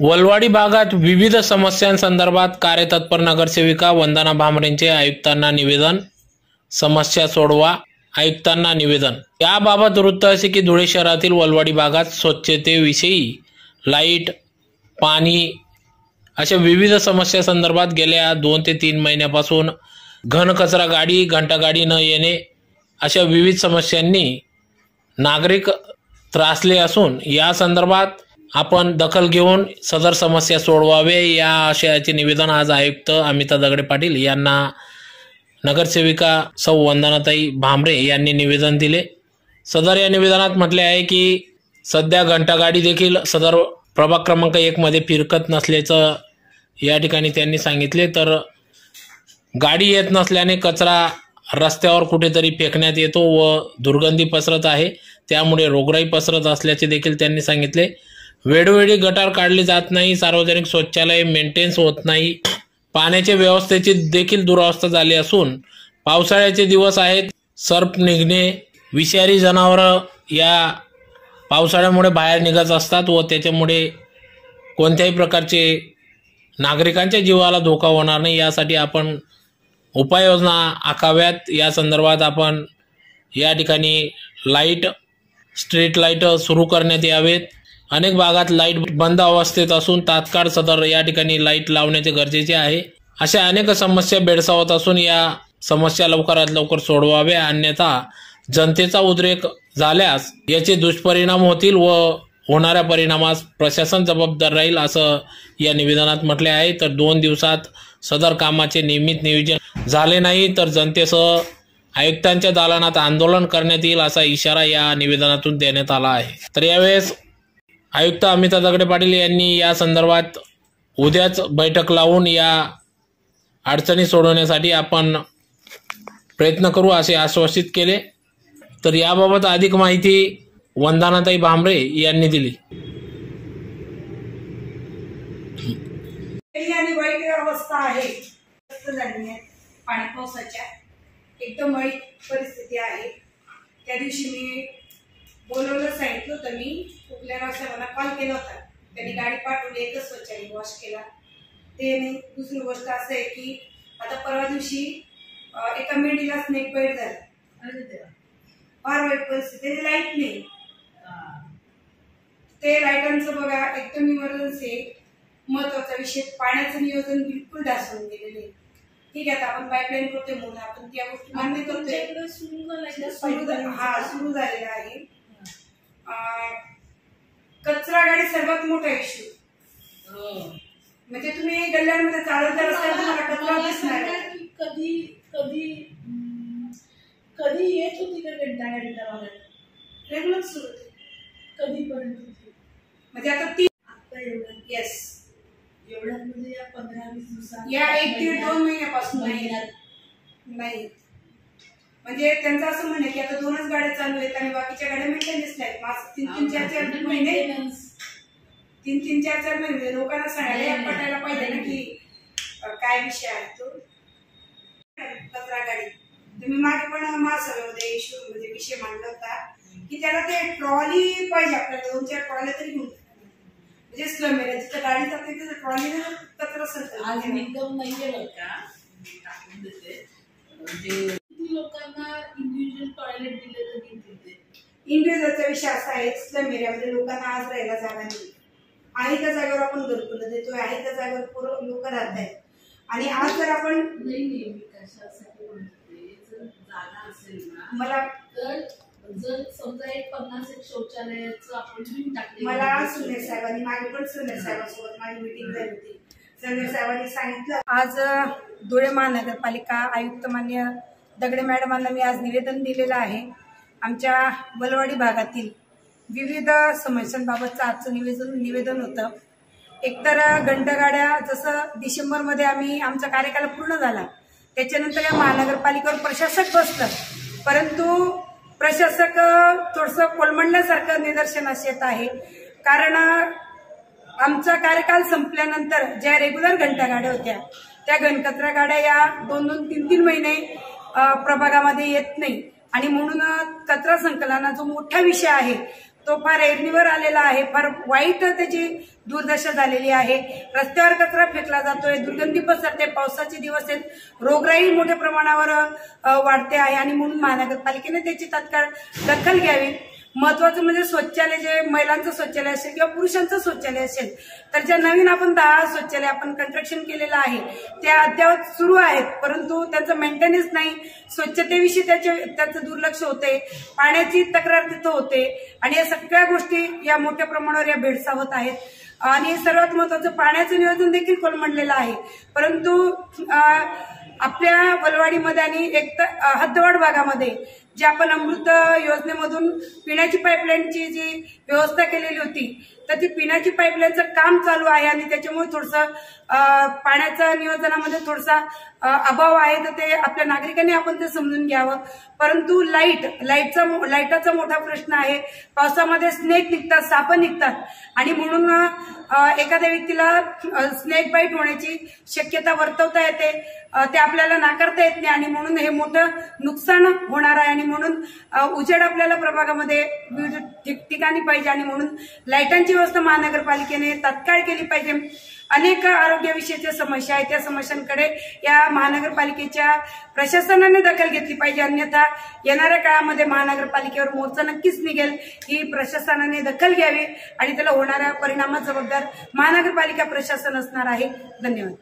वलवाडी भागात विविध समस्यांसंदर्भात कार्यतत्पर नगरसेविका वंदना भांबरेंचे आयुक्तांना निवेदन. समस्या सोडवा आयुक्तांना निवेदन. याबाबत वृत्त असे की धुळे शहरातील वलवाडी भागात स्वच्छतेविषयी लाइट पाणी अशा विविध समस्यासंदर्भात गेल्या दोन ते तीन महिन्यापासून घनकचरा गाडी घंटागाडी न येणे अशा विविध समस्यांनी नागरिक त्रासले असून या संदर्भात आपण दखल घेऊन सदर समस्या सोडवावे या आशयाचे निवेदन आज आयुक्त अमिता दगडे पाटील यांना नगरसेविका सौ वंदनाताई भामरे यांनी निवेदन दिले. सदर या निवेदनात म्हटले आहे की सध्या घंटागाडी देखील सदर प्रभाग क्रमांक एकमध्ये फिरकत नसल्याचं या ठिकाणी त्यांनी सांगितले. तर गाडी येत नसल्याने कचरा रस्त्यावर कुठेतरी फेकण्यात येतो व दुर्गंधी पसरत आहे. त्यामुळे रोगराई पसरत असल्याचे देखील त्यांनी सांगितले. वेळोवेळी गटार काढले जात नाही सार्वजनिक शौचालय मेंटेन्स होत नाही. पाण्याच्या व्यवस्थेची देखील दुरावस्था झाली असून पावसाळ्याचे दिवस आहेत सर्प निघणे विषारी जनावरं या पावसाळ्यामुळे बाहेर निघत असतात व त्याच्यामुळे कोणत्याही प्रकारचे नागरिकांच्या जीवाला धोका होणार नाही. यासाठी आपण उपाययोजना आखाव्यात. या संदर्भात आपण या ठिकाणी लाइट स्ट्रीट लाइट सुरू करण्यात यावेत. अनेक भागात लाइट बंद अवस्थेत असून तात्काळ सदर या ठिकाणी लाइट लावण्याचे गरजेचे आहे. अशा अनेक समस्या भेडसावत असून या समस्या लवकरात लवकर सोडवाव्या अन्यथा जनतेचा उद्रेक झाल्यास याचे दुष्परिणाम होतील व होणाऱ्या परिणामास प्रशासन जबाबदार राहील असं या निवेदनात म्हटले आहे. तर दोन दिवसात सदर कामाचे नियमित नियोजन झाले नाही तर जनतेसह आयुक्तांच्या दालनात आंदोलन करण्यात येईल असा इशारा या निवेदनातून देण्यात आला आहे. तर यावेळेस आयुक्त अमिता दगडे पाटील यांनी या संदर्भात उद्याच बैठक लावून या अडचणी सोडवण्यासाठी आपण प्रयत्न करू असे आश्वासित केले. तर याबाबत अधिक माहिती वंदनाताई भांबरे यांनी दिली. आणि वाईट अवस्था आहे. आहे. पाणी पावसाच्या एकदम वाईट परिस्थिती आहे. त्या दिवशी मी बोलवलं सांगितलं होतं मी. कुठल्या मला कॉल केला होता. त्यांनी गाडी पाठवली एकच स्वच्छाने वॉश केला. ते नाही दुसरी गोष्ट असं आहे की आता परवा दिवशी एका मेंढीला स्नेक बाईट झाला. फार वाईट परिस्थिती. लाइट नाही. ते लाईटांचं बघा एकदम इमर्जन्सी महत्त्वाचा विषय. पाण्याचं नियोजन बिलकुल ढासळून गेलेले आहे. ठीक आहे आता आपण पाईपलाईन करतोय म्हणून. आपण त्या गोष्टी मान्य करतोय. हा सुरू झालेला आहे. कचरा गाडी सर्वात मोठा इश्यू म्हणजे तुम्ही गल्ल्यांमध्ये चालत जात असाल तुम्हाला कचरा दिसणार. कधी कधी कधी येत होती का घंटा गाडीच्या भागात रेग्युलर सुरू होते. कधीपर्यंत होती? म्हणजे आता ती आता एवढ्या येस एवढ्यात म्हणजे या पंधरा वीस दिवसात या एक दीड दोन महिन्यापासून नाही. नाही. म्हणजे त्यांचं असं म्हणे की आता दोनच गाड्या चालू आहेत आणि बाकीच्या गाड्या मेंटेनन्स नाहीत माझं तीन तीन चार चार महिने. तीन तीन चार चार महिने लोकांना सांगायला पटायला पाहिजे ना की काय विषय आहे तो? कचरा गाडी. तुम्ही मागे पण महासभेमध्ये इश्यू म्हणजे विषय मांडला होता की त्याला ते ट्रॉली पाहिजे आपल्याला दोन चार ट्रॉल्या तरी घेऊन. म्हणजे स्लम एरिया जिथं गाडी जाते तिथं ट्रॉली कचरा आज सरकत निगम नाहीये बरं का. मी टाकून देते. म्हणजे लोकांना इंडिव्हिज्युअल टॉयलेट इंडिव्हिज्युअलचा विषय असा आहे स्लम एरियामध्ये लोकांना आज राहायला जागा नाही. आहे त्या जागेवर आपण घरकुलं देतोय? आहे त्या जागेवर पोरं लोक राहत आहेत. आणि आज जर आपण नाही नाही मी कशासाठी म्हणते जर जागा असेल ना मला तर जर समजा एक पन्नास एक शौचालयाचं बिल टाकले मला सुनील साहेबांनी मागे पण सुनील साहेबांसोबत माझी मिटिंग झाली होती. सुनील साहेबांनी सांगितलं आज धुळे महानगरपालिका आयुक्त मान्य दगडे मॅडमांना मी आज निवेदन दिलेलं आहे. आमच्या बलवाडी भागातील विविध समस्यांबाबतचं आजचं निवेदन निवेदन होतं. एकतर घंटगाड्या जसं डिसेंबरमध्ये आम्ही आमचा कार्यकाल पूर्ण झाला त्याच्यानंतर या महानगरपालिकेवर प्रशासक बसलं. परंतु प्रशासक थोडंसं कोलमडण्यासारखं निदर्शनास येत आहे. कारण आमचा कार्यकाल संपल्यानंतर ज्या रेग्युलर घंटागाड्या होत्या त्या घनकचरा गाड्या या दोन दोन तीन तीन महिने प्रभागामध्ये येत नाही. आणि म्हणून कचरा संकलनाचा जो मोठा विषय आहे तो फार एरणीवर आलेला आहे. फार वाईट त्याची दुर्दशा झालेली आहे. रस्त्यावर कचरा फेकला जातोय. दुर्गंधी पसरते. पावसाचे दिवस आहेत. रोगराई मोठ्या प्रमाणावर वाढते आहे. आणि म्हणून महानगरपालिकेने त्याची तात्काळ दखल घ्यावी. महत्वाचं म्हणजे शौचालय जे महिलांचं शौचालय असेल किंवा पुरुषांचं शौचालय असेल तर ज्या नवीन आपण दहा शौचालय आपण कंस्ट्रक्शन केलेलं आहे त्या अद्यावत सुरू आहेत. परंतु त्यांचं मेंटेनन्स नाही. स्वच्छतेविषयी त्याचे त्याचं दुर्लक्ष होते. पाण्याची तक्रार तिथं होते. आणि या सगळ्या गोष्टी या मोठ्या प्रमाणावर या भेडसावत आहेत. आणि सर्वात महत्वाचं पाण्याचं नियोजन देखील कोलमडलेलं आहे. परंतु आपल्या वलवाडीमध्ये आणि एक तर हद्दवाड भागामध्ये जे आपण अमृत योजनेमधून पिण्याची पाईपलाईनची जी व्यवस्था केलेली होती तर ती पिण्याची पाईपलाईनचं काम चालू आहे आणि त्याच्यामुळे थोडंसं पाण्याचा पाण्याच्या नियोजनामध्ये थोडासा अभाव आहे. तर ते आपल्या नागरिकांनी आपण ते समजून घ्यावं. परंतु लाइट लाईटचा लाईटाचा मोठा प्रश्न आहे. पावसामध्ये स्नेक निघतात साप निघतात. आणि म्हणून एखाद्या व्यक्तीला स्नेक बाईट होण्याची शक्यता वर्तवता येते. ते आपल्याला नाकारता येत नाही. आणि म्हणून हे मोठं नुकसान होणार आहे. आणि म्हणून उजेड आपल्याला प्रभागामध्ये विविध पाहिजे. आणि म्हणून लाईटांची बंदोबस्त महानगरपालिकेने तात्काळ केली पाहिजे. अनेक आरोग्याविषयीच्या समस्या आहेत. त्या समस्यांकडे या महानगरपालिकेच्या प्रशासनाने दखल घेतली पाहिजे. अन्यथा येणाऱ्या काळामध्ये महानगरपालिकेवर मोर्चा नक्कीच निघेल. ही प्रशासनाने दखल घ्यावी आणि त्याला होणाऱ्या परिणामात जबाबदार महानगरपालिका प्रशासन असणार आहे. धन्यवाद.